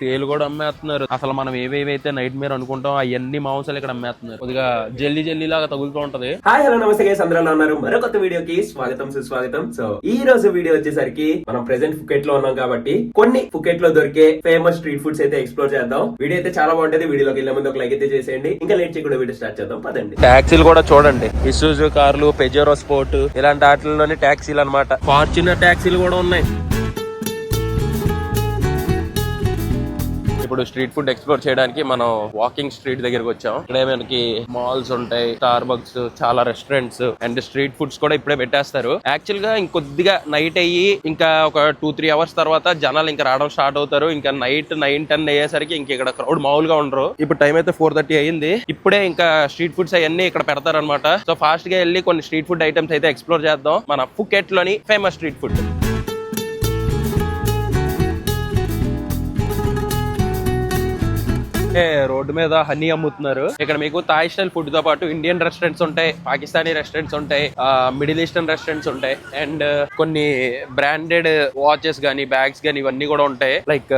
తేలు కూడా అమ్మేస్తున్నారు. అసలు మనం ఏవేవైతే నైట్ మేర్ అనుకుంటాం అవన్నీ మాంసాలు ఇక్కడ అమ్మేస్తున్నారు. కొద్దిగా జల్లి జల్లి లాగా తగులుతూ ఉంటది. హాయ్ హలో నమస్తే గైస్ అందరూ ఉన్నారు? మరో కొత్త వీడియోకి స్వాగతం సుస్వాగతం. సో ఈ రోజు వీడియో వచ్చేసరికి మనం ప్రెసెంట్ ఫుకెట్లో ఉన్నాం కాబట్టి కొన్ని ఫుకెట్లో దొరికే ఫేమస్ స్ట్రీట్ ఫుడ్స్ అయితే ఎక్స్ప్లోర్ చేద్దాం. వీడియో అయితే చాలా బాగుంటది. వీడియోలోకి వెళ్ళే ముందు ఒక లైక్ అయితే చేసేయండి. ఇంకా లేట్ చేయకుండా వీడియో స్టార్ట్ చేద్దాం. పదండి. ట్యాక్సీలు కూడా చూడండి. ఇసూజు కార్లు పెజోరో స్పోర్ట్ ఇలాంటి వాటిల్లోని ట్యాక్సీలు అన్నమాట. ఫార్చునర్ ట్యాక్సీలు కూడా ఉన్నాయి. ఇప్పుడు స్ట్రీట్ ఫుడ్ ఎక్స్ప్లోర్ చేయడానికి మనం వాకింగ్ స్ట్రీట్ దగ్గరకు వచ్చాం. ఇక్కడే మనకి మాల్స్ ఉంటాయి స్టార్ బక్స్ చాలా రెస్టారెంట్స్ అండ్ స్ట్రీట్ ఫుడ్స్ కూడా ఇప్పుడే పెట్టేస్తారు. యాక్చువల్గా ఇంకొద్దిగా నైట్ అయ్యి ఇంకా ఒక టూ త్రీ అవర్స్ తర్వాత జనాలు ఇంకా రావడం స్టార్ట్ అవుతారు. ఇంకా నైట్ నైన్ టెన్ అయ్యేసరికి ఇంక ఇక్కడ క్రౌడ్ మామూలుగా ఉండరు. ఇప్పుడు టైం అయితే ఫోర్ థర్టీ అయ్యింది. ఇప్పుడే ఇంకా స్ట్రీట్ ఫుడ్స్ అవన్నీ ఇక్కడ పెడతారు అనమాట సో ఫాస్ట్గా వెళ్ళి కొన్ని స్ట్రీట్ ఫుడ్ ఐటమ్స్ అయితే ఎక్స్ప్లోర్ చేద్దాం. మన ఫుకెట్లోని ఫేమస్ స్ట్రీట్ ఫుడ్ ఏ, రోడ్డు మీద హనీ అమ్ముతున్నారు. ఇక్కడ మీకు థాయ్ స్టైల్ ఫుడ్తో పాటు ఇండియన్ రెస్టారెంట్స్ ఉంటాయి పాకిస్తానీ రెస్టారెంట్స్ ఉంటాయి మిడిల్ ఈస్టర్న్ రెస్టారెంట్స్ ఉంటాయి అండ్ కొన్ని బ్రాండెడ్ వాచెస్ గానీ బ్యాగ్స్ గానీ ఇవన్నీ కూడా ఉంటాయి. లైక్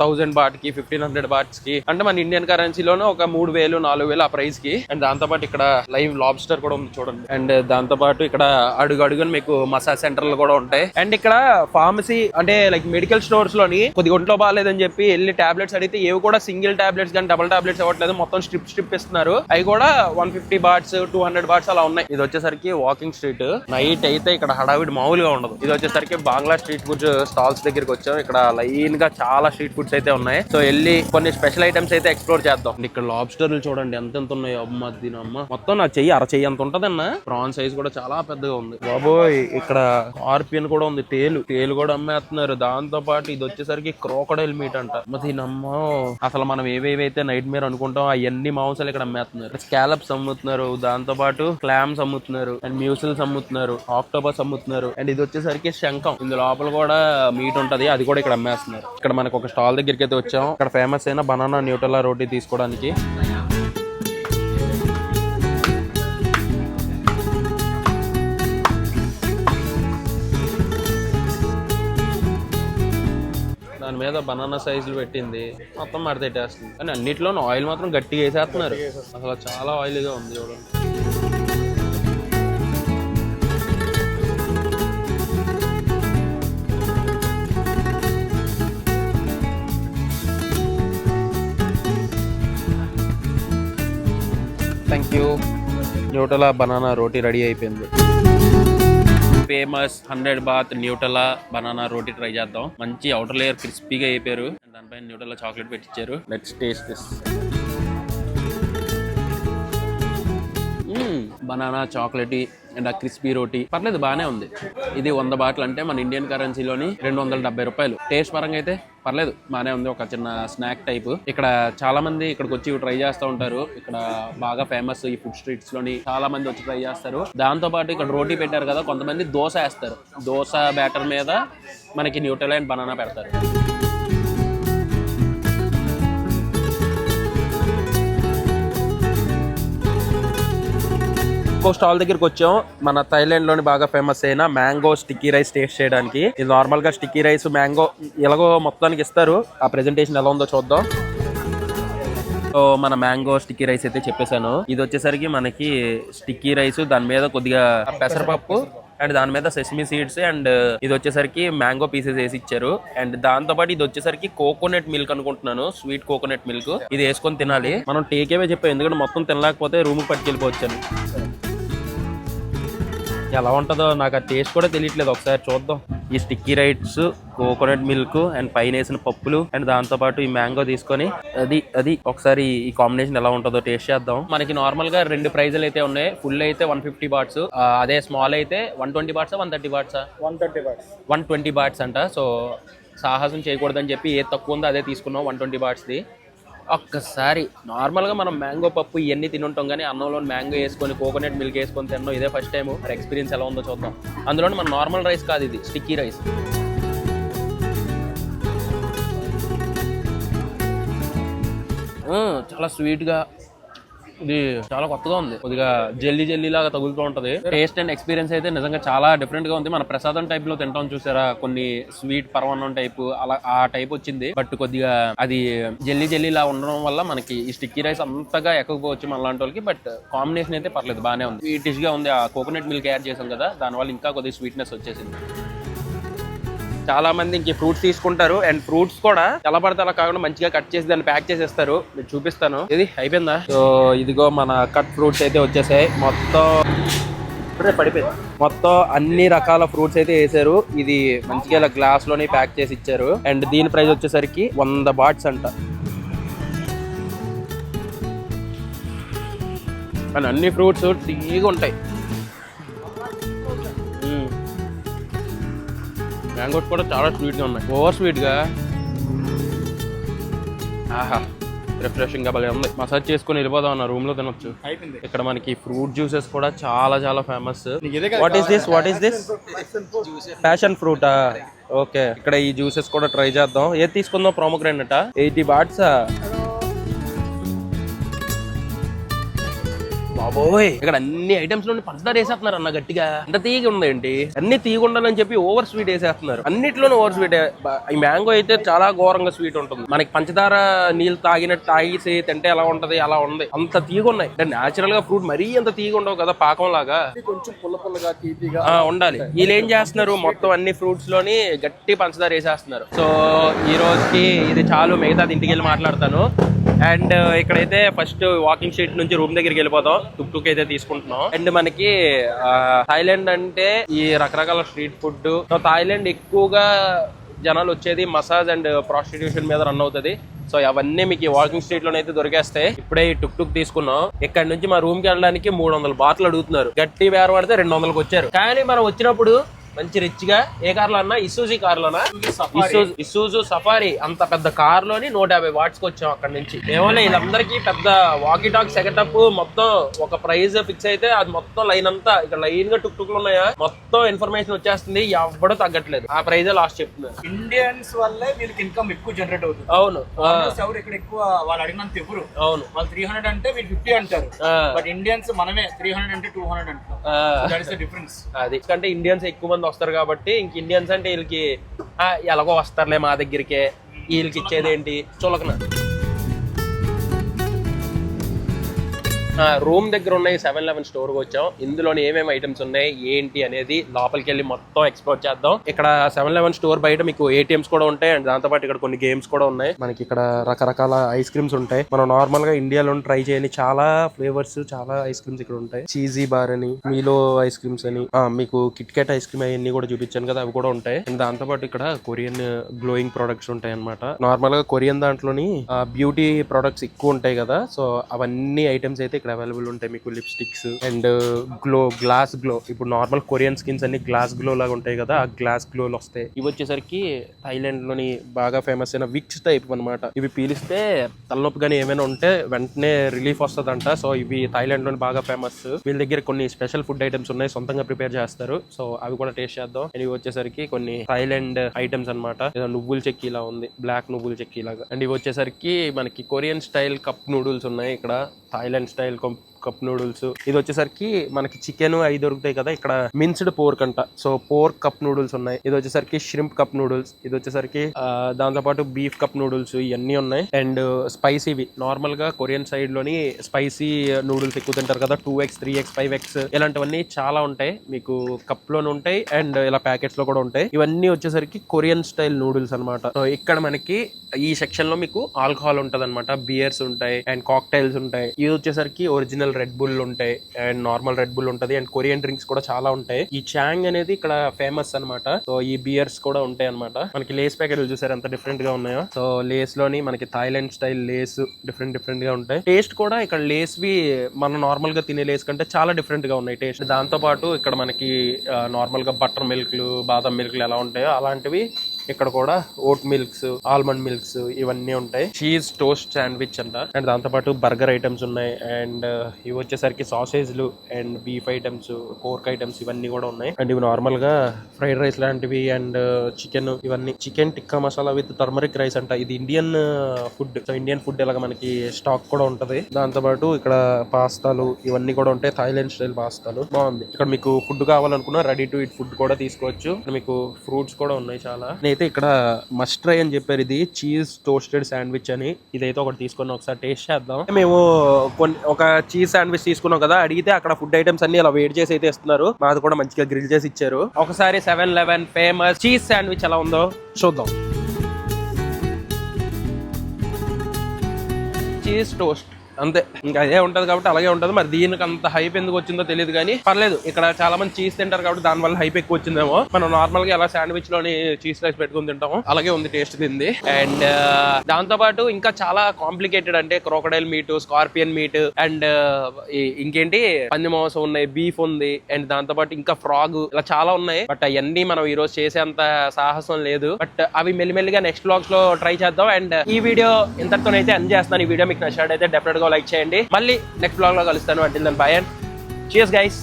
థౌసండ్ బాట్కి ఫిఫ్టీన్ హండ్రెడ్ బాట్స్కి అంటే మన ఇండియన్ కరెన్సీలోనే ఒక మూడు వేలు నాలుగు వేలు ఆ ప్రైస్కి. అండ్ దాంతో పాటు ఇక్కడ లైవ్ లాబ్స్టర్ కూడా ఉంది చూడండి. అండ్ దాంతో పాటు ఇక్కడ అడుగు అడుగున మీకు మసాజ్ సెంటర్లు కూడా ఉంటాయి. అండ్ ఇక్కడ ఫార్మసీ అంటే లైక్ మెడికల్ స్టోర్స్లోని కొద్ది ఒంట్లో బాగాలేదని చెప్పి వెళ్ళి టాబ్లెట్స్ అడిగితే ఏవి కూడా సింగిల్ టాబ్లెట్స్ కానీ డబుల్ టాబ్లెట్స్ ఇవ్వట్లేదు. మొత్తం స్ట్రిప్ స్ట్రిప్ ఇస్తున్నారు. అవి కూడా one fifty bahts two hundred bahts అలా ఉన్నాయి. ఇది వచ్చేసరికి వాకింగ్ స్ట్రీట్ నైట్ అయితే ఇక్కడ హడావిడి మామూలుగా ఉండదు. ఇది వచ్చేసరికి బంగ్లా స్ట్రీట్ ఫుడ్ స్టాల్స్ దగ్గరికి వచ్చాం. ఇక్కడ లైన్గా చాలా స్ట్రీట్ ఫుడ్స్ అయితే ఉన్నాయి. సో వెళ్ళి కొన్ని స్పెషల్ ఐటమ్స్ అయితే ఎక్స్ప్లోర్ చేద్దాం. ఇక్కడ లాబ్స్టర్లు చూడండి ఎంత ఎంత ఉన్నాయో అమ్మ దీని అమ్మ మొత్తం నా చెయ్యి అర చెయ్యి అంత ఉంటదన్న. ప్రాన్ సైజ్ కూడా చాలా పెద్దగా ఉంది. బాబోయ్ ఇక్కడ ఆర్పియన్ కూడా ఉంది తేలు. తేలు కూడా అమ్మేస్తున్నారు. దాంతో పాటు ఇది వచ్చేసరికి క్రోకడైల్ మీట్ అంట. దీని అమ్మ అసలు మనం ఏవేవైతే నైట్ మేర్ అనుకుంటాం. అవన్నీ మాంసాలు ఇక్కడ అమ్మేస్తున్నారు. స్కాలప్స్ అమ్ముతున్నారు. దాంతో పాటు క్లామ్స్ అమ్ముతున్నారు. అండ్ మ్యూసిల్స్ అమ్ముతున్నారు. ఆక్టోబస్ అమ్ముతున్నారు. అండ్ ఇది వచ్చేసరికి శంఖం. ఇందు లోపల కూడా మీట్ ఉంటది. అది కూడా ఇక్కడ అమ్మేస్తున్నారు. ఇక్కడ మనకు ఒక స్టాల్ దగ్గరికి అయితే వచ్చాం. ఇక్కడ ఫేమస్ అయిన బనానా న్యూటలా రోటీ తీసుకోవడానికి. దాని మీద బనానా సైజులు పెట్టింది. మొత్తం మడతెట్టేస్తుంది. కానీ అన్నిట్లోనూ ఆయిల్ మాత్రం గట్టిగా వేసేస్తున్నారు. అసలు చాలా ఆయిల్గా ఉంది చూడండి thank you Nutella banana roti ready అయిపోయింది. Famous hundred baht Nutella banana roti try చేద్దాం. మంచి అవుటర్ లేయర్ క్రిస్పీగా అయిపోయారు. దానిపైన న్యూటలా చాక్లెట్ పెట్టించారు let's taste this banana chocolate and a crispy roti. పర్లేదు బాగానే ఉంది. ఇది వంద బాటిల్ అంటే మన ఇండియన్ కరెన్సీలోని రెండు వందల డెబ్బై రూపాయలు. టేస్ట్ పరంగా అయితే పర్లేదు బాగానే ఉంది. ఒక చిన్న స్నాక్ టైప్. ఇక్కడ చాలా మంది ఇక్కడికి వచ్చి ట్రై చేస్తూ ఉంటారు. ఇక్కడ బాగా ఫేమస్ ఈ ఫుడ్ స్ట్రీట్స్లోని చాలా మంది వచ్చి ట్రై చేస్తారు. దాంతో పాటు ఇక్కడ రోటీ పెట్టారు కదా కొంతమంది దోశ వేస్తారు. దోశ బ్యాటర్ మీద మనకి న్యూట్రల్ అండ్ బనానా పెడతారు. ఇంకో స్టాల్ దగ్గరికి వచ్చాం. మన థైలాండ్లోని బాగా ఫేమస్ అయిన మ్యాంగో స్టిక్కీ రైస్ టేస్ట్ చేయడానికి. ఇది నార్మల్గా స్టిక్కీ రైస్ మ్యాంగో ఎలాగో మొత్తానికి ఇస్తారు. ఆ ప్రెజెంటేషన్ ఎలా ఉందో చూద్దాం. సో మన మ్యాంగో స్టిక్కీ రైస్ అయితే చెప్పేశాను. ఇది వచ్చేసరికి మనకి స్టిక్కీ రైస్ దాని మీద కొద్దిగా పెసరపప్పు అండ్ దాని మీద సెస్మి సీడ్స్ అండ్ ఇది వచ్చేసరికి మ్యాంగో పీసెస్ వేసి ఇచ్చారు. అండ్ దాంతో పాటు ఇది వచ్చేసరికి కోకోనట్ మిల్క్ అనుకుంటున్నాను. స్వీట్ కోకోనట్ మిల్క్ ఇది వేసుకొని తినాలి. మనం టేక్ అవే చెప్పాం. ఎందుకంటే మొత్తం తినలేకపోతే రూమ్ పట్టుకెళ్ళిపోవచ్చాను ఎలా ఉంటుందో నాకు ఆ టేస్ట్ కూడా తెలియట్లేదు. ఒకసారి చూద్దాం. ఈ sticky rice coconut milk and పైన వేసిన పప్పులు అండ్ దాంతో పాటు ఈ మ్యాంగో తీసుకొని అది అది ఒకసారి ఈ కాంబినేషన్ ఎలా ఉంటుందో టేస్ట్ చేద్దాం. మనకి నార్మల్గా రెండు ప్రైజులు అయితే ఉన్నాయి. ఫుల్ అయితే వన్ ఫిఫ్టీ బాట్స్ అదే స్మాల్ అయితే one twenty bahts one thirty bahts one thirty bahts one twenty bahts అంట. సో సాహసం చేయకూడదని చెప్పి ఏది తక్కువ ఉందో అదే తీసుకున్నాం వన్ ట్వంటీ బాట్స్ది ఒక్కసారి నార్మల్గా మనం మ్యాంగో పప్పు ఇవన్నీ తినుంటాం కానీ అన్నంలో మ్యాంగో వేసుకొని కోకోనట్ మిల్క్ వేసుకొని తిన్నాం ఇదే ఫస్ట్ టైం మరి ఎక్స్పీరియన్స్ ఎలా ఉందో చూద్దాం. అందులో మన నార్మల్ రైస్ కాదు ఇది స్టిక్కీ రైస్ చాలా స్వీట్గా ఇది చాలా కొత్తగా ఉంది. కొద్దిగా జల్లీ జల్లీ లాగా తగులుతూ ఉంటది. టేస్ట్ అండ్ ఎక్స్పీరియన్స్ అయితే నిజంగా చాలా డిఫరెంట్గా ఉంది. మన ప్రసాదం టైప్లో తింటాం చూసారా? కొన్ని స్వీట్ పరమాన్నం టైప్ అలా ఆ టైప్ వచ్చింది. బట్ కొద్దిగా అది జల్లీ జెల్లీ లా ఉండడం వల్ల మనకి ఈ స్టిక్కీ రైస్ అంతగా ఎక్కకపోవచ్చు మన లాంటి వాళ్ళకి బట్ కాంబినేషన్ అయితే పర్లేదు బాగానే ఉంది. స్వీటిష్గా ఉంది. ఆ కోకోనట్ మిల్క్ యాడ్ చేసాం కదా దానివల్ల ఇంకా కొద్దిగా స్వీట్నెస్ వచ్చేసింది. చాలా మంది ఇంక ఫ్రూట్స్ తీసుకుంటారు. అండ్ ఫ్రూట్స్ కూడా ఎలా పడితే అలా కాకుండా మంచిగా కట్ చేసి దాన్ని ప్యాక్ చేసేస్తారు. నేను చూపిస్తాను. ఇది అయిపోయిందా? సో ఇదిగో మన కట్ ఫ్రూట్స్ అయితే వచ్చేసాయి. మొత్తం పడిపోయింది. మొత్తం అన్ని రకాల ఫ్రూట్స్ అయితే వేసారు. ఇది మంచిగా ఇలా గ్లాస్లోనే ప్యాక్ చేసి ఇచ్చారు. అండ్ దీని ప్రైస్ వచ్చేసరికి వంద బాట్స్ అంట. అండ్ అన్ని ఫ్రూట్స్ తీగా ఉంటాయి. మ్యాంగోస్ కూడా చాలా స్వీట్గా ఉన్నాయి. ఓవర్ స్వీట్గా ఆహా రిఫ్రెషింగ్గా భలే ఉంది. మసాజ్ చేసుకుని వెళ్ళిపోదాం అన్న రూమ్లో తినొచ్చు. అయిపోయింది. ఇక్కడ మనకి ఫ్రూట్ జ్యూసెస్ కూడా చాలా చాలా famous. What is this what is this passion ఫ్రూటా okay ఇక్కడ ఈ జ్యూసెస్ కూడా ట్రై చేద్దాం. ఏది తీసుకుందాం? ప్రోమోగ్రానెట్ ఎయిటీ బాట్స్ బాబోయ్. ఇక్కడ అన్ని ఐటమ్స్ నుండి పంచదార వేసేస్తున్నారు అన్న గట్టిగా. అంత తీగ ఉందేంటి అన్ని తీగ ఉండాలని చెప్పి ఓవర్ స్వీట్ వేసేస్తున్నారు. అన్నిట్లోనూ ఓవర్ స్వీట్ ఈ మ్యాంగో అయితే చాలా ఘోరంగా స్వీట్ ఉంటుంది. మనకి పంచదార నీళ్ళు తాగినట్టు తాగేసి తింటే ఎలా ఉంటది అలా ఉంది. అంత తీగ ఉన్నాయి. అంటే నేచురల్గా ఫ్రూట్ మరీ అంత తీగ ఉండవు కదా పాకం లాగా కొంచెం పుల్ల పుల్లగా తీపిగా. ఆ, ఉండాలి. వీళ్ళు ఏం చేస్తున్నారు? మొత్తం అన్ని ఫ్రూట్స్లోని గట్టి పంచదార వేసేస్తున్నారు. సో ఈ రోజుకి ఇది చాలు. మిగతాది ఇంటికి వెళ్ళి మాట్లాడతాను. అండ్ uh, ఇక్కడైతే ఫస్ట్ వాకింగ్ స్ట్రీట్ నుంచి రూమ్ దగ్గరికి వెళ్ళిపోతాం. టుక్ టుక్ అయితే తీసుకుంటున్నాం. అండ్ మనకి థాయిలాండ్ అంటే ఈ రకరకాల స్ట్రీట్ ఫుడ్ సో థాయిలాండ్ ఎక్కువగా జనాలు వచ్చేది మసాజ్ అండ్ ప్రాస్టిట్యూషన్ మీద రన్ అవుతుంది. సో అవన్నీ మీకు వాకింగ్ స్ట్రీట్ లోనైతే దొరికేస్తాయి. ఇప్పుడే ఈ టుక్ టుక్ తీసుకున్నాం. ఇక్కడ నుంచి మా రూమ్కి వెళ్ళడానికి మూడు వందల బాట్లు అడుగుతున్నారు. గట్టి వేర పడితే రెండు వందలకు వచ్చారు. కానీ మనం వచ్చినప్పుడు మంచి రిచ్గా ఏ కార్లో అన్నా ఇసూజీ కార్లోనా ఇసూజు- ఇసూజు సఫారీ అంత పెద్ద కార్లోని నూట యాభై వాట్స్కి వచ్చాం అక్కడ నుంచి. ఏమోలే వీళ్ళందరికీ పెద్ద వాకీ టాక్ సెటప్ మొత్తం ఒక ప్రైజ్ ఫిక్స్ అయితే అది మొత్తం లైన్ అంతా ఇక్కడ లైన్గా టుక్ టుక్లు ఉన్నాయా? మొత్తం ఇన్ఫర్మేషన్ వచ్చేస్తుంది ఎవడో తగ్గట్లేదు. ఆ ప్రైజ్ లాస్ట్ చెప్తున్నారు. ఇండియన్స్ వల్లే వీళ్ళకి ఇన్కమ్ ఎక్కువ జనరేట్ అవుతుంది. అవును. ఎవరు ఇక్కడ ఎక్కువ వాళ్ళు అడిగినంత ఎవరు? అవును. వాళ్ళు త్రీ హండ్రెడ్ అంటే వీళ్ళు ఫిఫ్టీ అంటారు. బట్ ఇండియన్స్ మనమే త్రీ హండ్రెడ్ అంటే టూ హండ్రెడ్ అంటాం ఆ. దట్ ఇస్ ద డిఫరెన్స్ అది. అంటే ఇండియన్స్ ఎక్కువ మంది వస్తారు కాబట్టి ఇంక ఇండియన్స్ అంటే వీళ్ళకి "ఆ, ఎలాగో వస్తారులే మా దగ్గరికే. వీళ్ళకి ఇచ్చేది ఏంటి చులకన. రూమ్ దగ్గర ఉన్నాయి సెవెన్ లెవెన్ స్టోర్ వచ్చాం. ఇందులోని ఏమేమి ఐటమ్స్ ఉన్నాయి ఏంటి అనేది లోపలికి వెళ్ళి మొత్తం ఎక్స్ప్లోర్ చేద్దాం. ఇక్కడ సెవెన్ లెవెన్ స్టోర్ బయట మీకు ఏటీఎంస్ కూడా ఉంటాయి అండ్ దాంతో పాటు ఇక్కడ కొన్ని గేమ్స్ కూడా ఉన్నాయి. మనకి ఇక్కడ రకరకాల ఐస్ క్రీమ్స్ ఉంటాయి. మనం నార్మల్గా ఇండియాలో ట్రై చేయని చాలా ఫ్లేవర్స్ చాలా ఐస్ క్రీమ్స్ ఇక్కడ ఉంటాయి. చీజీ బార్ అని మీలో ఐస్ క్రీమ్స్ అని ఆ, మీకు కిట్ క్యాట్ ఐస్ క్రీమ్ అవన్నీ కూడా చూపించాను కదా అవి కూడా ఉంటాయి. అండ్ దాంతో పాటు ఇక్కడ కొరియన్ గ్లోయింగ్ ప్రొడక్ట్స్ ఉంటాయి అనమాట నార్మల్గా కొరియన్ దాంట్లోని బ్యూటీ ప్రొడక్ట్స్ ఎక్కువ ఉంటాయి కదా. సో అవన్నీ ఐటమ్స్ అయితే ఇక్కడ అవైలబుల్ ఉంటాయి మీకు lipsticks and glow glass glow ఇప్పుడు నార్మల్ కొరియన్ స్కిన్స్ అన్ని గ్లాస్ గ్లో లాగా ఉంటాయి కదా ఆ గ్లాస్ గ్లోలు వస్తాయి. ఇవి వచ్చేసరికి థైలాండ్లోని బాగా ఫేమస్ అయిన విక్స్ టైప్ అన్నమాట. ఇవి పీలిస్తే తలనొప్పి కానీ ఏమైనా ఉంటే వెంటనే రిలీఫ్ వస్తుందంట. సో ఇవి థైలాండ్లోని బాగా ఫేమస్ వీళ్ళ దగ్గర కొన్ని స్పెషల్ ఫుడ్ ఐటమ్స్ ఉన్నాయి సొంతంగా ప్రిపేర్ చేస్తారు. సో అవి కూడా టేస్ట్ చేద్దాం. అండ్ ఇవి వచ్చేసరికి కొన్ని థైలాండ్ ఐటమ్స్ అన్నమాట. ఏదో నువ్వుల చెక్కి ఇలా ఉంది బ్లాక్ నువ్వుల చెక్కి లాగా అండ్ ఇవి వచ్చేసరికి మనకి కొరియన్ స్టైల్ కప్ నూడిల్స్ ఉన్నాయి ఇక్కడ. Thailand style cup noodles. ఇది వచ్చేసరికి మనకి చికెన్ అవి దొరుకుతాయి కదా ఇక్కడ మిన్స్డ్ పోర్క్ అంట. సో పోర్క్ కప్ నూడిల్స్ ఉన్నాయి. ఇది వచ్చేసరికి ష్రింప్ కప్ నూడిల్స్. ఇది వచ్చేసరికి దాంతో పాటు బీఫ్ కప్ నూడిల్స్ ఇవన్నీ ఉన్నాయి. అండ్ స్పైసీవి. నార్మల్గా కొరియన్ సైడ్లోని స్పైసీ నూడిల్స్ ఎక్కువ తింటారు కదా two x three x five x ఇలాంటివన్నీ చాలా ఉంటాయి. మీకు కప్లోనే ఉంటాయి అండ్ ఇలా ప్యాకెట్స్లో కూడా ఉంటాయి. ఇవన్నీ వచ్చేసరికి కొరియన్ స్టైల్ నూడిల్స్ అనమాట సో ఇక్కడ మనకి ఈ సెక్షన్లో మీకు ఆల్కహాల్ ఉంటది అనమాట బియర్స్ ఉంటాయి అండ్ కాక్టైల్స్ ఉంటాయి. ఇది వచ్చేసరికి ఒరిజినల్ రెడ్ బుల్ ఉంటాయి అండ్ నార్మల్ రెడ్ బుల్ ఉంటది అండ్ కొరియన్ డ్రింక్స్ కూడా చాలా ఉంటాయి. ఈ చాంగ్ అనేది ఇక్కడ ఫేమస్ అన్నమాట. సో ఈ బియర్స్ కూడా ఉంటాయి అనమాట మనకి లేస్ ప్యాకెట్లు చూసారు ఎంత డిఫరెంట్గా ఉన్నాయో? సో లేస్లోని మనకి థాయిలాండ్ స్టైల్ లేస్ డిఫరెంట్ డిఫరెంట్గా ఉంటాయి. టేస్ట్ కూడా ఇక్కడ లేస్ వి మనం నార్మల్గా తినే లేస్ కంటే చాలా డిఫరెంట్గా ఉన్నాయి టేస్ట్ దాంతో పాటు ఇక్కడ మనకి uh, నార్మల్గా బటర్ మిల్క్లు బాదం మిల్క్లు ఎలా ఉంటాయో అలాంటివి ఇక్కడ కూడా ఓట్ మిల్క్స్ ఆల్మండ్ మిల్క్స్ ఇవన్నీ ఉంటాయి. చీజ్ టోస్ట్ శాండ్విచ్ అంట అండ్ దాంతో పాటు బర్గర్ ఐటమ్స్ ఉన్నాయి. అండ్ ఇవి వచ్చేసరికి సాసేజ్లు and beef items pork items ఇవన్నీ కూడా ఉన్నాయి. అండ్ ఇవి నార్మల్గా ఫ్రైడ్ రైస్ లాంటివి అండ్ చికెన్ ఇవన్నీ. Chicken tikka masala with turmeric rice అంట. ఇది Indian food. So Indian food ఇలాగ మనకి స్టాక్ కూడా ఉంటది. దాంతో పాటు ఇక్కడ పాస్తాలు ఇవన్నీ కూడా ఉంటాయి. థాయిలాండ్ స్టైల్ పాస్తాలు. బాగుంది. ఇక్కడ మీకు ఫుడ్ కావాలనుకున్నా రెడీ టు ఇట్ ఫుడ్ కూడా తీసుకోవచ్చు. మీకు ఫ్రూట్స్ కూడా ఉన్నాయి చాలా. అయితే ఇక్కడ మస్ట్ ట్రై అని చెప్పారు. ఇది చీజ్ టోస్టెడ్ శాండ్విచ్ అని. ఇదైతే ఒకటి తీసుకున్నాం. ఒకసారి టేస్ట్ చేద్దాం. మేము కొన్ని ఒక చీజ్ శాండ్విచ్ తీసుకున్నాం కదా. అడిగితే అక్కడ ఫుడ్ ఐటమ్స్ అన్ని అలా వెయిట్ చేసి అయితే ఇస్తున్నారు. మాది కూడా మంచిగా గ్రిల్ చేసి ఇచ్చారు. ఒకసారి Seven Eleven famous cheese sandwich ఎలా ఉందో చూద్దాం. చీజ్ టోస్ట్ అంతే. ఇంకా అదే ఉంటది కాబట్టి అలాగే ఉంటది. మరి దీనికి అంత హైప్ ఎందుకు వచ్చిందో తెలియదు కానీ పర్లేదు. ఇక్కడ చాలా మంది చీజ్ తింటారు కాబట్టి దాని వల్ల హైప్ ఎక్కువ వచ్చిందేమో. మనం నార్మల్గా ఎలా శాండ్విచ్లోని చీజ్ రైస్ పెట్టుకుని తింటాము అలాగే ఉంది టేస్ట్ తింది. అండ్ uh, దాంతో పాటు ఇంకా చాలా కాంప్లికేటెడ్ అంటే crocodile meat scorpion meat and ఇంకేంటి? పంది మాంసం ఉన్నాయి బీఫ్ ఉంది అండ్ దాంతో పాటు ఇంకా ఫ్రాగ్ ఇలా చాలా ఉన్నాయి. బట్ అవన్నీ మనం ఈ రోజు చేసేంత సాహసం లేదు. బట్ అవి మెల్లిమెల్లిగా నెక్స్ట్ బ్లాగ్స్లో ట్రై చేద్దాం. అండ్ ఈ వీడియో ఇంతటితోనైతే ఎండ్ చేస్తాను ఈ వీడియో మీకు నచ్చినట్టయితే డెఫినెట్గా లైక్ చేయండి. మళ్ళీ నెక్స్ట్ బ్లాగ్లో కలుస్తాను. అంటే దాని బాయ్ అండ్ చియర్స్ గైస్